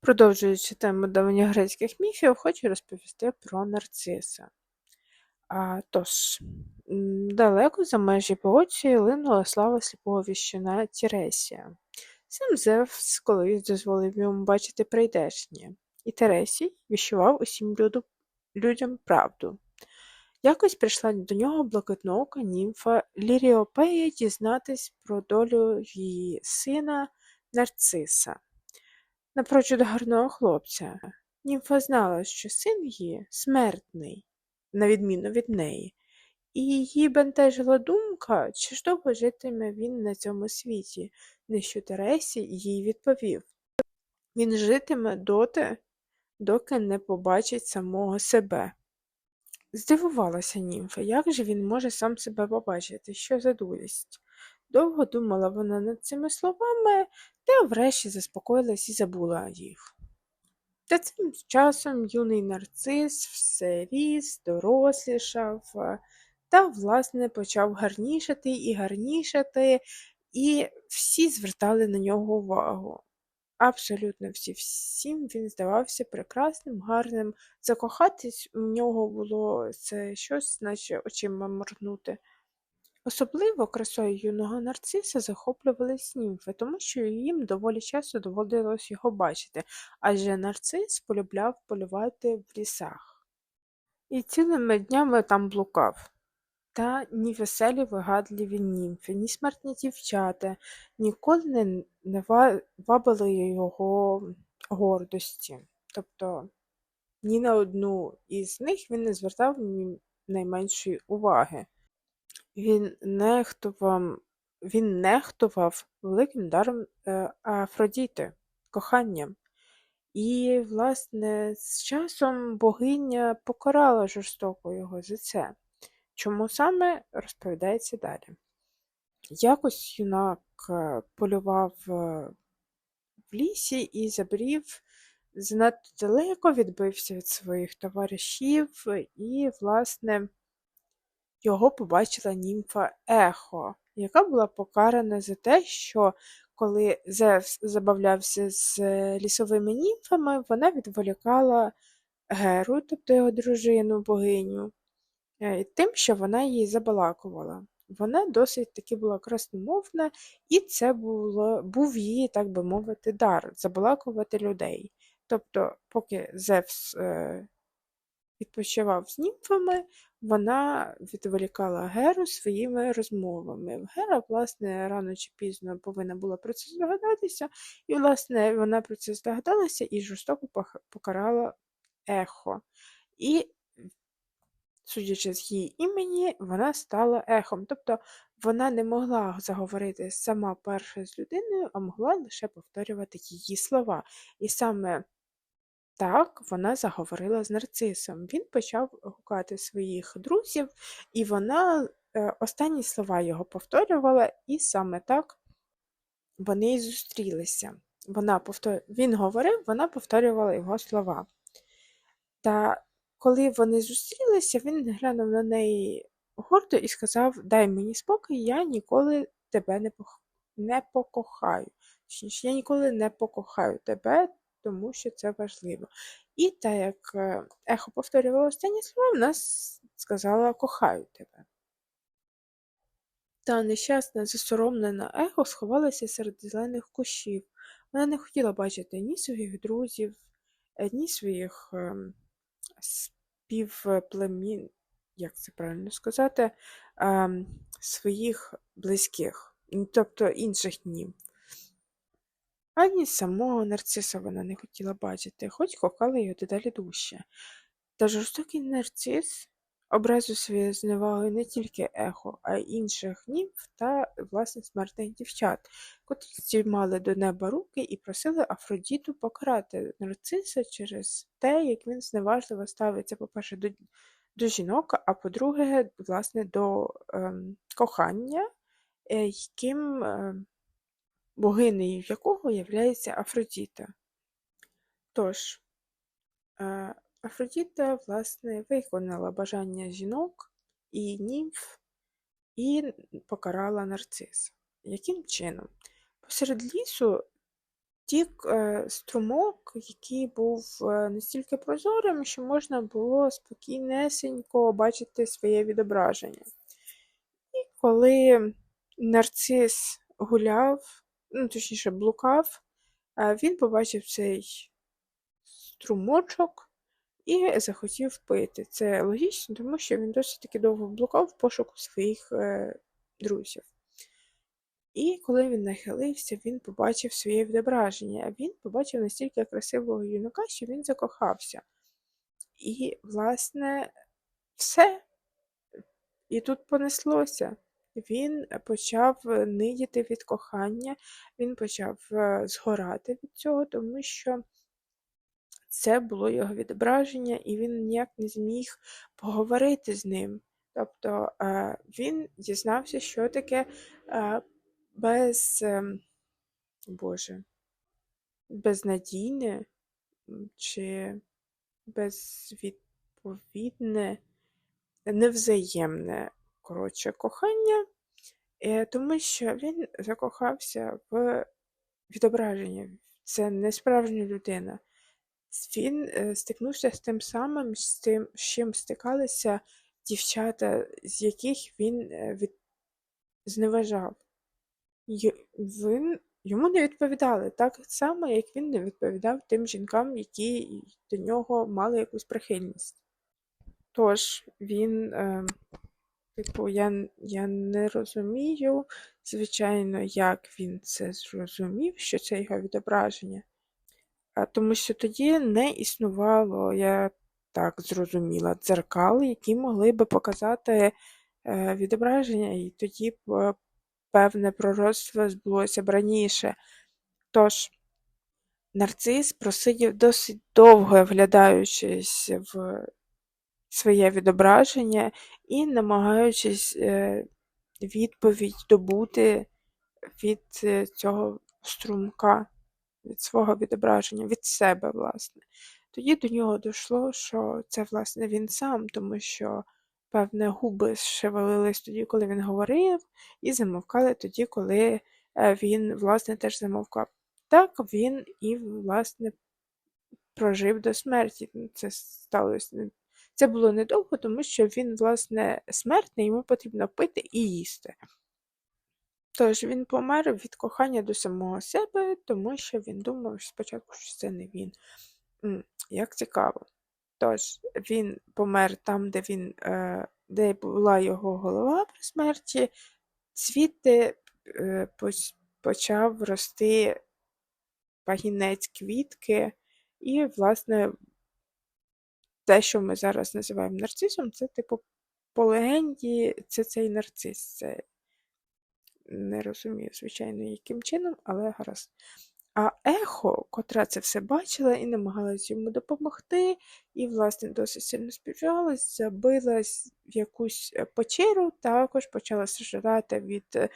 Продовжуючи тему давньогрецьких міфів, хочу розповісти про нарциса. А, тож, далеко за межі Боочії линула слава сліпого віщуна Тіресія. Сам Зевс колись дозволив йому бачити прийдешнє, і Тересій віщував усім люду, людям правду. Якось прийшла до нього блакитноока німфа Ліріопея дізнатись про долю її сина Нарциса. Напрочуд гарного хлопця. Німфа знала, що син її смертний, на відміну від неї, і її бентежила думка, чи ж довго житиме він на цьому світі, на що Тересі їй відповів. Він житиме доти, доки не побачить самого себе. Здивувалася німфа, як же він може сам себе побачити, що за дурість. Довго думала вона над цими словами, та врешті заспокоїлась і забула їх. Та цим часом юний нарцис все ріс, дорослішав та, власне, почав гарнішати і гарнішати, і всі звертали на нього увагу. Абсолютно всі, всім він здавався прекрасним, гарним. Закохатись у нього було це щось, наче очима моргнути. Особливо красою юного нарциса захоплювались німфи, тому що їм доволі часто доводилось його бачити, адже нарцис полюбляв полювати в лісах. І цілими днями там блукав. Та ні веселі вигадливі німфи, ні смертні дівчата ніколи не, вабили його гордості. Тобто ні на одну із них він не звертав найменшої уваги. Він нехтував, він нехтував великим даром е, Афродіти, коханням. І, власне, з часом богиня покарала жорстоко його за це. Чому саме розповідається далі. Якось юнак е, полював е, в лісі і забрів занадто далеко, відбився від своїх товаришів, і, власне, його побачила німфа Ехо, яка була покарана за те, що коли Зевс забавлявся з лісовими німфами, вона відволікала Геру, тобто його дружину, богиню, е, тим, що вона її забалакувала. Вона досить таки була красномовна, і це було, був її, так би мовити, дар забалакувати людей. Тобто, поки Зевс е, відпочивав з німфами, вона відволікала Геру своїми розмовами. Гера, власне, рано чи пізно повинна була про це здогадатися, і, власне, вона про це здогадалася і жорстоко покарала ехо. І, судячи з її імені, вона стала ехом. Тобто вона не могла заговорити сама перша з людиною, а могла лише повторювати її слова. І саме так вона заговорила з нарцисом. Він почав гукати своїх друзів, і вона е, останні слова його повторювала, і саме так вони й зустрілися. Вона повтор... Він говорив, вона повторювала його слова. Та коли вони зустрілися, він глянув на неї гордо і сказав: Дай мені спокій, я ніколи тебе не, пох... не покохаю. Я ніколи не покохаю тебе, тому що це важливо. І так як е, ехо повторювало останні слова, вона с- сказала кохаю тебе. Та нещасна, засоромлена ехо сховалася серед зелених кущів. Вона не хотіла бачити ні своїх друзів, е, ні своїх ем, співплемін, як це правильно сказати, ем, своїх близьких, тобто інших німф. Ані самого нарциса вона не хотіла бачити, хоч кохала його дедалі дужче. Та жорстокий нарцис образив своєю зневагою не тільки ехо, а й інших німф та, власне, смертних дівчат, котрі здіймали до неба руки і просили Афродіту покарати нарциса через те, як він зневажливо ставиться, по-перше, до, до жінок, а по-друге, власне, до ем, кохання, е, яким. ем, богинею якого являється Афродіта. Тож, е, Афродіта, власне, виконала бажання жінок і німф і покарала нарциса. Яким чином? Посеред лісу втік е, струмок, який був е, настільки прозорим, що можна було спокійнесенько бачити своє відображення. І коли нарцис гуляв, ну, точніше, блукав, він побачив цей струмочок і захотів пити. Це логічно, тому що він досить таки довго блукав в пошуку своїх е, друзів. І коли він нахилився, він побачив своє відображення. Він побачив настільки красивого юнака, що він закохався. І, власне, все. І тут понеслося. Він почав нидіти від кохання, він почав е, згорати від цього, тому що це було його відображення, і він ніяк не зміг поговорити з ним. Тобто е, він дізнався, що таке е, без, ем, Боже, безнадійне чи безвідповідне, невзаємне, коротше, кохання, е, тому що він закохався в відображення. Це не справжня людина. Він е, стикнувся з тим самим, з тим, з чим стикалися дівчата, з яких він е, від... зневажав. Він... Йому не відповідали так само, як він не відповідав тим жінкам, які до нього мали якусь прихильність. Тож він, е, типу, я, я не розумію, звичайно, як він це зрозумів, що це його відображення. А, Тому що тоді не існувало, я так зрозуміла, дзеркал, які могли би показати е, відображення, і тоді б е, певне пророцтво збулося б раніше. Тож, нарцис просидів досить довго, вглядаючись в своє відображення і намагаючись е, відповідь добути від е, цього струмка, від свого відображення, від себе, власне. Тоді до нього дійшло, що це, власне, він сам, тому що, певне, губи шевелились тоді, коли він говорив, і замовкали тоді, коли е, він, власне, теж замовкав. Так він і, власне, прожив до смерті. Це сталося. Це було недовго, тому що він, власне, смертний, йому потрібно пити і їсти. Тож він помер від кохання до самого себе, тому що він думав спочатку, що це не він. Як цікаво. Тож він помер там, де він, е, де була його голова при смерті, звідти е, почав рости пагінець квітки, і, власне, те, що ми зараз називаємо нарцисом, це, типу, по легенді, це цей нарцис. Це не розумію, звичайно, яким чином, але гаразд. А ехо, котра це все бачила і намагалась йому допомогти, і, власне, досить сильно співчувалась, забилась в якусь е, печеру, також почала страждати від е,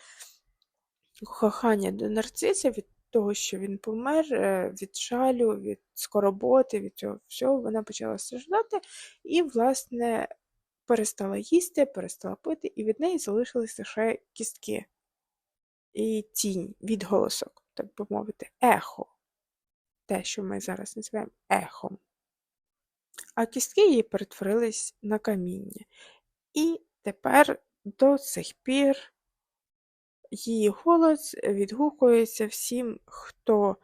кохання до нарциса, від того, що він помер, е, від жалю, від скорботи, від цього всього вона почала страждати і, власне, перестала їсти, перестала пити, і від неї залишились лише кістки і тінь, відголосок, так би мовити, ехо. Те, що ми зараз називаємо ехом. А кістки її перетворились на каміння. І тепер до сих пір її голос відгукується всім, хто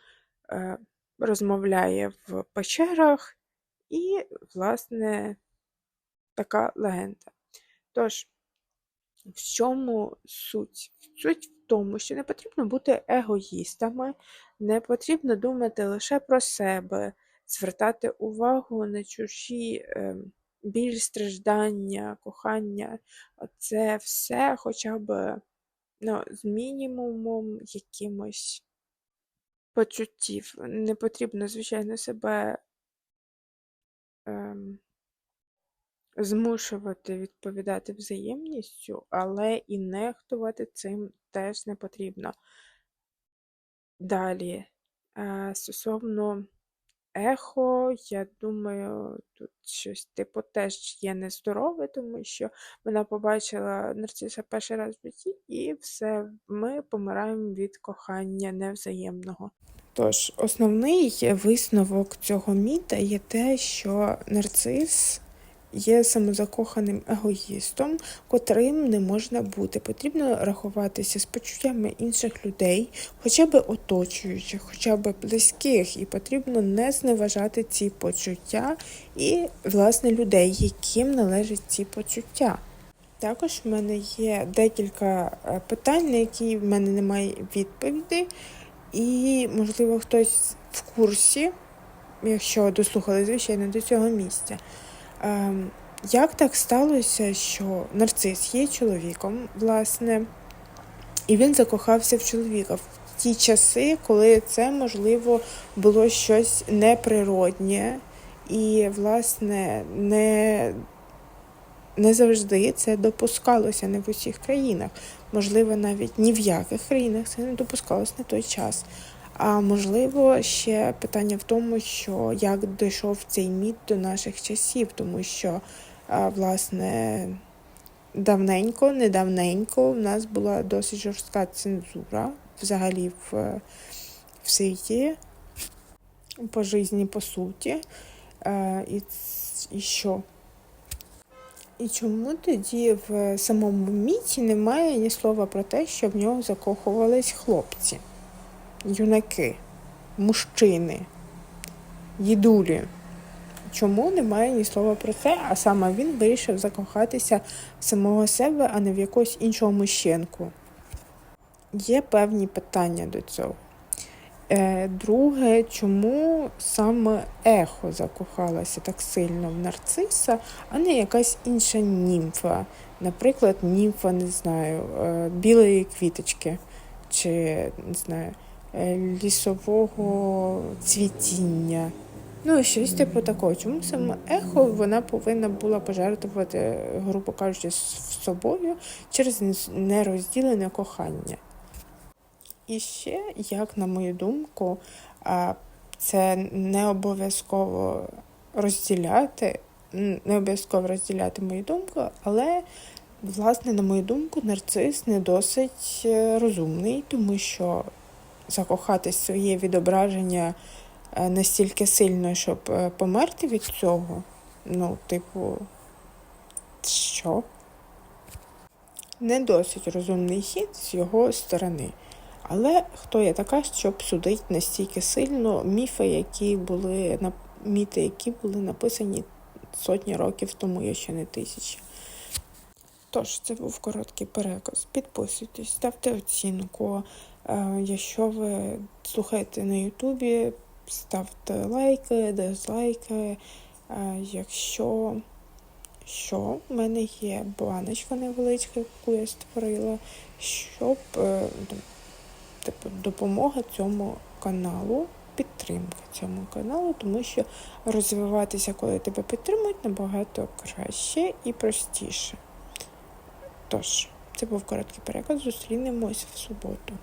е, розмовляє в печерах, і, власне, така легенда. Тож, в чому суть? Суть в тому, що не потрібно бути егоїстами, не потрібно думати лише про себе, звертати увагу на чужі ем, біль, страждання, кохання. Це все хоча б ну, з мінімумом якимось почуттів. Не потрібно, звичайно, себе ем, змушувати відповідати взаємністю, але і нехтувати цим теж не потрібно. Далі, е, стосовно ехо, я думаю, тут щось типу теж є нездорове, тому що вона побачила нарциса перший раз в житті, і все, ми помираємо від кохання невзаємного. Тож, основний висновок цього міта є те, що нарцис є самозакоханим егоїстом, котрим не можна бути. Потрібно рахуватися з почуттями інших людей, хоча б оточуючих, хоча б близьких, і потрібно не зневажати ці почуття і, власне, людей, яким належать ці почуття. Також в мене є декілька е, питань, на які в мене немає відповідей. І, можливо, хтось в курсі, якщо дослухали, звичайно, до цього місця. Ем, Як так сталося, що нарцис є чоловіком, власне, і він закохався в чоловіка в ті часи, коли це, можливо, було щось неприроднє і, власне, не не завжди це допускалося не в усіх країнах. Можливо, навіть ні в яких країнах це не допускалось на той час. А можливо, ще питання в тому, що як дійшов цей міт до наших часів, тому що, власне, давненько, недавненько в нас була досить жорстка цензура взагалі в, в світі, по житті, по суті. І, і що? І чому тоді в самому міті немає ні слова про те, що в нього закохувались хлопці, юнаки, мужчини, дідулі? Чому немає ні слова про це, а саме він вирішив закохатися в самого себе, а не в якогось іншого мужчинку? Є певні питання до цього. Е, друге, чому саме ехо закохалася так сильно в нарциса, а не якась інша німфа. Наприклад, німфа, не знаю, е, білої квіточки, чи не знаю, лісового цвітіння. Ну, щось типу такого. Чому саме ехо вона повинна була пожертвувати, грубо кажучи, з собою через нерозділене кохання. І ще, як на мою думку, це не обов'язково розділяти, не обов'язково розділяти мою думку, але, власне, на мою думку, нарцис не досить е, розумний, тому що закохатись своє відображення е, настільки сильно, щоб е, померти від цього, ну, типу, що? Не досить розумний хід з його сторони. Але хто я така, щоб судити настільки сильно міфи, які були міти, які були написані сотні років тому, якщо не тисячі. Тож, це був короткий переказ. Підписуйтесь, ставте оцінку. Е, якщо ви слухаєте на Ютубі, ставте лайки, дизлайки. Е, якщо що, в мене є баночка невеличка, яку я створила, щоб е, типу, допомога цьому каналу, підтримка цьому каналу, тому що розвиватися, коли тебе підтримують, набагато краще і простіше. Тож, це був короткий переказ. Зустрінемось в суботу.